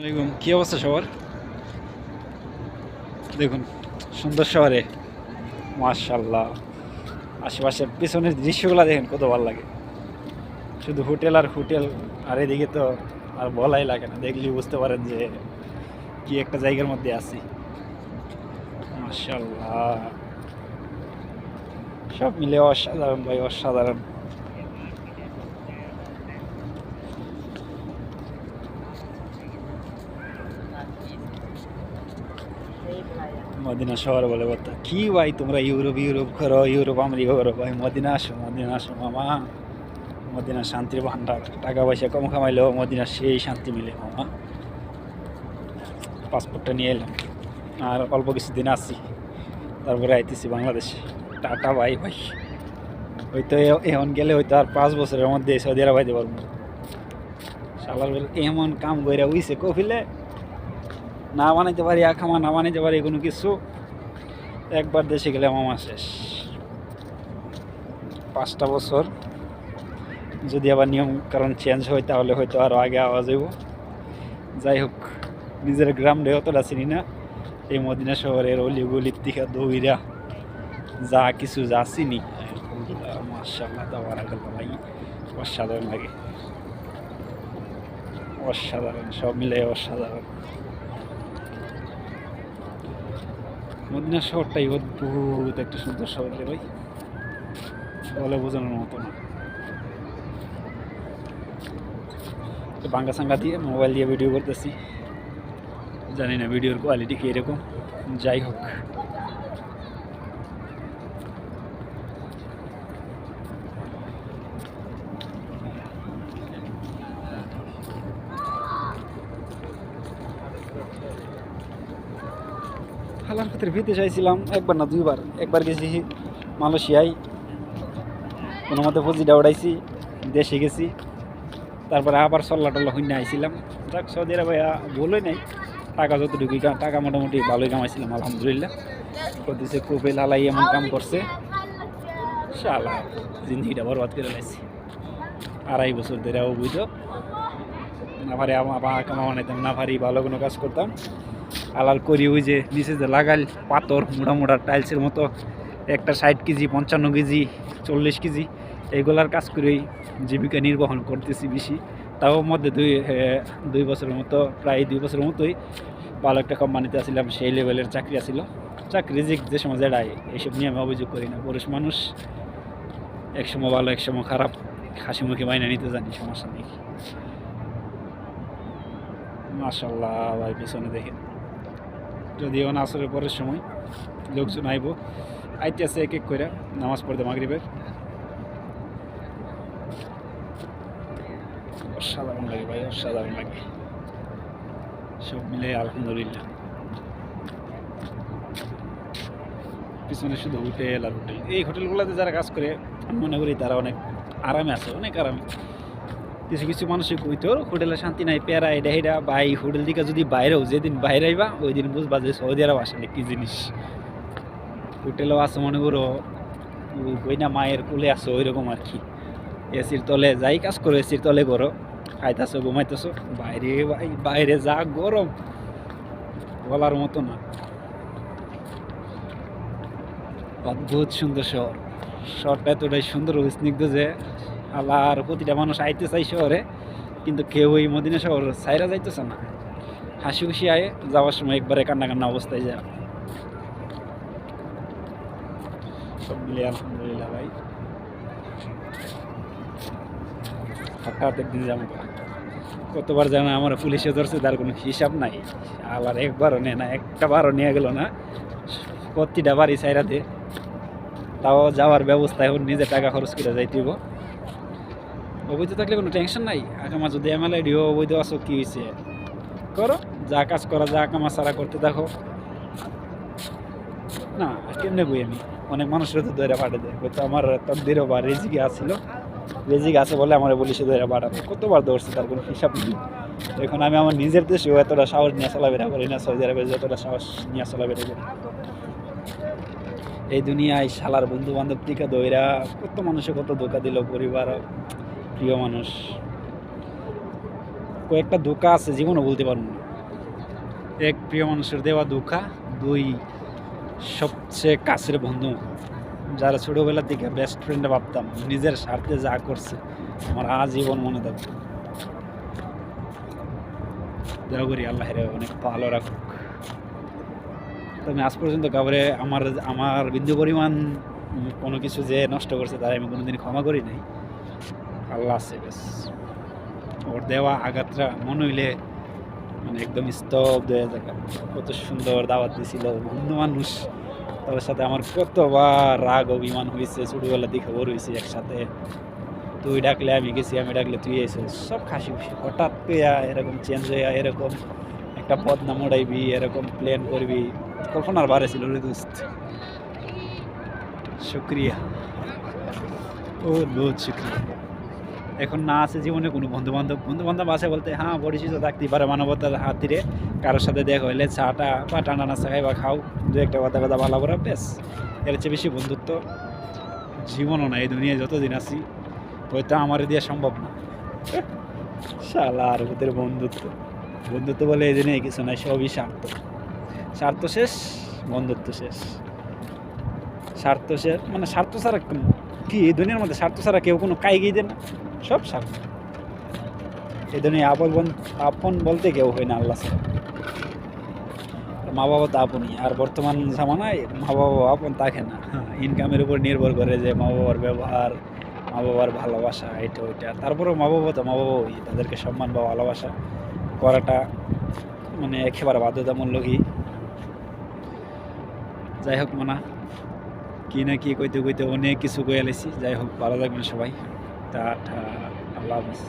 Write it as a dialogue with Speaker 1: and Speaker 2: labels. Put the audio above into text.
Speaker 1: আসসালামাইকুম কী অবস্থা সবার? দেখুন, সুন্দর শহরে। মার্শাল্লাহ আশেপাশের পিছনের দৃশ্যগুলো দেখেন, কত ভালো লাগে। শুধু হোটেল আর হোটেল, আর এদিকে তো আর বলাই লাগে না। দেখলেই বুঝতে পারেন যে কি একটা জায়গার মধ্যে আছি। মার্শাল্লাহ সব মিলে অসাধারণ ভাই, অসাধারণ। মদিনা শহর বলে বলতো, কি ভাই তোমরা ইউরোপ ইউরোপ করো ইউরোপ আমেরিকা করো ভাই মদিনা আসো মদিনা আসো, মামা। মদিনা শান্তির ভান্ডার টাকা পয়সা কম কামাইলেও মদিনা সেই শান্তি মিলে, মামা। পাসপোর্টটা নিয়ে এলাম। আর অল্প কিছুদিন আসছি তারপরে আইতেছি বাংলাদেশে। টাটা, ভাই ভাই। হয়তো এ- এখন গেলে হয়তো আর পাঁচ বছরের মধ্যে সৌদি আরব আইতে পারব। সালার এমন কাম কইরা উইছে কফিলে। না বানাইতে পারি এক আখামা না বানাইতে পারি, কোনো কিছু। একবার দেশে গেলে মামা শেষ। পাঁচটা বছর। যদি আবার নিয়ম কারণ চেঞ্জ হয়, তাহলে হয়তো আরও আগে আওয়াজ হইব। যাই হোক, নিজের গ্রাম রে অতটা চিনি না। এই মদিনা শহরের অলি গলি থেকে দৌড়া যা কিছু যা চিনি। ভাই। অসাধারণ লাগে। অসাধারণ, সব মিলে অসাধারণ। মদিনা শহরটাই অদ্ভুত একটা সুন্দর শহর রে ভাই। বলে বোঝানোর মতো না। তো বাঙ্গা সাঙ্গা দিয়ে মোবাইল দিয়ে ভিডিও করতেছি। জানি না ভিডিওর কোয়ালিটি কি এরকম যাই হোক। হালার ক্ষেত্রে ভিতে চাইছিলাম একবার না দুইবার একবার গেছি মালয়েশিয়ায় কোনো মতে পুঁজিটা উড়াইছি দেশে গেছি তারপরে আবার সল্লা টল্লা হইনে আইছিলাম যাক সৌদি আরবে ভুলই নাই টাকা যতটুকু টাকা মোটামুটি ভালোই কামাইছিলাম আলহামদুলিল্লাহ করতেছে কুপে লালাই এমন কাম করছে শালা জিন্দগিটা বরবাদ করে লাইছি আড়াই বছর ধরে ও বুঝতো না পারে আমার কামা বানাইতাম না পারি ভালো কোনো কাজ করতাম আলাল করি, ওই যে নিচে যে লাগাল পাথর, মোটা মোটা টাইলসের মতো, একটা ষাট কেজি, পঞ্চান্ন কেজি, চল্লিশ কেজি, এইগুলার কাজ করেই জীবিকা নির্বাহন করতেছি বেশি। তাও মধ্যে দুই দুই বছরের মতো, প্রায় দুই বছরের মতোই ভালো একটা কোম্পানিতে আসছিলাম সেই লেভেলের চাকরি আছিল। চাকরি যে যে সময় যেটাই এইসব নিয়ে আমি অভিযোগ করি না। পুরুষ মানুষ, এক সময় ভালো, এক সময় খারাপ, হাসি মুখে মাইনে নিতে জানি, সমস্যা নেই। মাশাল্লাহ ভাই, পিছনে দেখে যদিও না আসলে পরের সময়। লোকজন আইব। আইতে আছে এক এক করে নামাজ পড়তে মাগরিবের। অসাধারণ লাগে ভাই, অসাধারণ লাগে। সব মিলে আলহামদুলিল্লাহ। পিছনে শুধু হোটেল আর হোটেল এই হোটেলগুলোতে যারা কাজ করে, আমি মনে করি তারা অনেক আরামে আছে, অনেক আরামে। কিছু কিছু মানুষই কইতো, হোটেলে শান্তি নাই, প্যারা এটা বা হোটেল দিকে যদি বাইরেও যেদিন বাইরে আইবা ওই দিন বুঝবা যে সৌদি আরব আসলে কি জিনিস। হোটেলও আছে মনে করো, ওই না মায়ের কোলে আছে ওই রকম আর কি এসির তলে যাই কাজ করো, এসির তলে করো, খাইতেছো, ঘুমাইতেছো, বাইরে ভাই, বাইরে যা গরম, বলার মতো না। অদ্ভুত সুন্দর শহর। শহরটা এতটাই সুন্দর স্নিগ্ধ যে আল্লাহর প্রতিটা মানুষ আইতে চাই শহরে, কিন্তু কেউ ওই মদিনা শহর সাইরা যাইতেছে না। হাসি খুশি আয়ে যাওয়ার সময় একবারে কান্না কান্না অবস্থায় যায়। সব মিলে আলহামদুলিল্লাহ ভাই। হঠাৎ একদিন যাব। কতবার জানা আমার পুলিশে ধরছে, তার কোনো হিসাব নাই। আলার একবারও নেয় না একটা বারও নিয়ে গেল না। প্রতিটা বাড়ি সাইরা দে তাও যাওয়ার ব্যবস্থা এখন নিজে টাকা খরচ করে যাইতেইব। অবৈধ থাকলে কোনো টেনশন নাই? আকামা যদি এম এল আইডিও অবৈধ আসো কি হয়েছে করো, যা কাজ করা, যা আকামা সারা করতে দেখো না কেমনে বই আমি? অনেক মানুষের তো দৈরা পাঠে দেয়। হয়তো আমার তকদিরও বা রেজিকে আসছিল রেজিক আছে বলে আমার পুলিশে দৈরা পাঠাবে। কতবার দৌড়ছে তার কোনো হিসাব নেই। এখন আমি আমার নিজের দেশেও এতটা সাহস নিয়ে চলাফেরা করি না সৌদি আরবে যতটা সাহস নিয়ে চলাফেরা করি। এই দুনিয়ায় শালার বন্ধু বান্ধব টিকা দইরা কত মানুষে কত ধোকা দিল পরিবার প্রিয় মানুষ। কয়েকটা ধোকা আছে, জীবনও বলতে পারব না। এক প্রিয় মানুষের দেওয়া দুঃখা দুই সবচেয়ে কাছের বন্ধু। যারা ছোটোবেলার দিকে বেস্ট ফ্রেন্ডে ভাবতাম, নিজের স্বার্থে যা করছে, আমার আজীবন মনে থাকবে। দয়া করি আল্লাহ অনেক ভালো রাখুক। আমি আজ পর্যন্ত কাউরে আমার আমার বিন্দু পরিমাণ কোনো কিছু যে নষ্ট করছে, তারা আমি কোনোদিন ক্ষমা করি নাই। আল্লাহ আছে, বেশ। ওর দেওয়া আঘাতটা মনে হইলে মানে একদম স্তব্ধ হয়ে থাকে কত সুন্দর দাওয়াত দিছিল, বন্ধু মানুষ। তাদের সাথে আমার কতবার রাগ অভিমান হয়েছে ছোটবেলা দিকে বড় হয়েছি একসাথে। তুই ডাকলে আমি গেছি, আমি ডাকলে তুই এসে সব খাসি খুশি। হঠাৎ পেয়া এরকম চেঞ্জ হয়ে এরকম একটা বদনাম উড়াইবি, এরকম প্ল্যান করবি। কল্পনার বারে ছিল রে দোস্ত। শুক্রিয়া। ও বহুত শুক্রিয়া। এখন না আছে জীবনে কোনো বন্ধু বান্ধব বন্ধু বান্ধব আছে বলতে হ্যাঁ পরিচিত থাকতেই পারে মানবতার হাত ধরে কারোর সাথে দেখা হইলে চাটা বা টানা নাস্তা খাই বা খাও। দু একটা কথা কথা ভালো করে বেশ এর চেয়ে বেশি বন্ধুত্ব জীবনও না, এই দুনিয়ায় যতদিন আছি, হয়তো আমার দিয়ে সম্ভব না। শালা আর ওদের বন্ধুত্ব। বন্ধুত্ব বলে এই দিনে কিছু নাই, সবই স্বার্থ। স্বার্থ শেষ, বন্ধুত্ব শেষ। স্বার্থ শেষ মানে স্বার্থ ছাড়া কি- কি? এই দুনিয়ার মধ্যে স্বার্থ ছাড়া কেউ কোনো কাইগিয়ে দেয় না। সব স্বার্থ এই দুনিয়া আপন আপন বলতে কেউ হয় না, আল্লাহ মা বাবা তো আপনই, আর বর্তমান জামানায় মা বাবা আপন থাকে না ইনকামের উপর নির্ভর করে যে মা বাবার ব্যবহার মা বাবার ভালোবাসা, এটা, ওইটা। তারপরেও মা বাবা তো মা বাবাই তাদেরকে সম্মান বা ভালোবাসা করাটা মানে একেবারে বাধ্যতামূলকই। যাই হোক মানা, কি না কি কইতে কইতে অনেক কিছু কয়ে লাইছি। যাই হোক, ভালো থাকবেন সবাই। টাটা আল্লাহ হাফিজ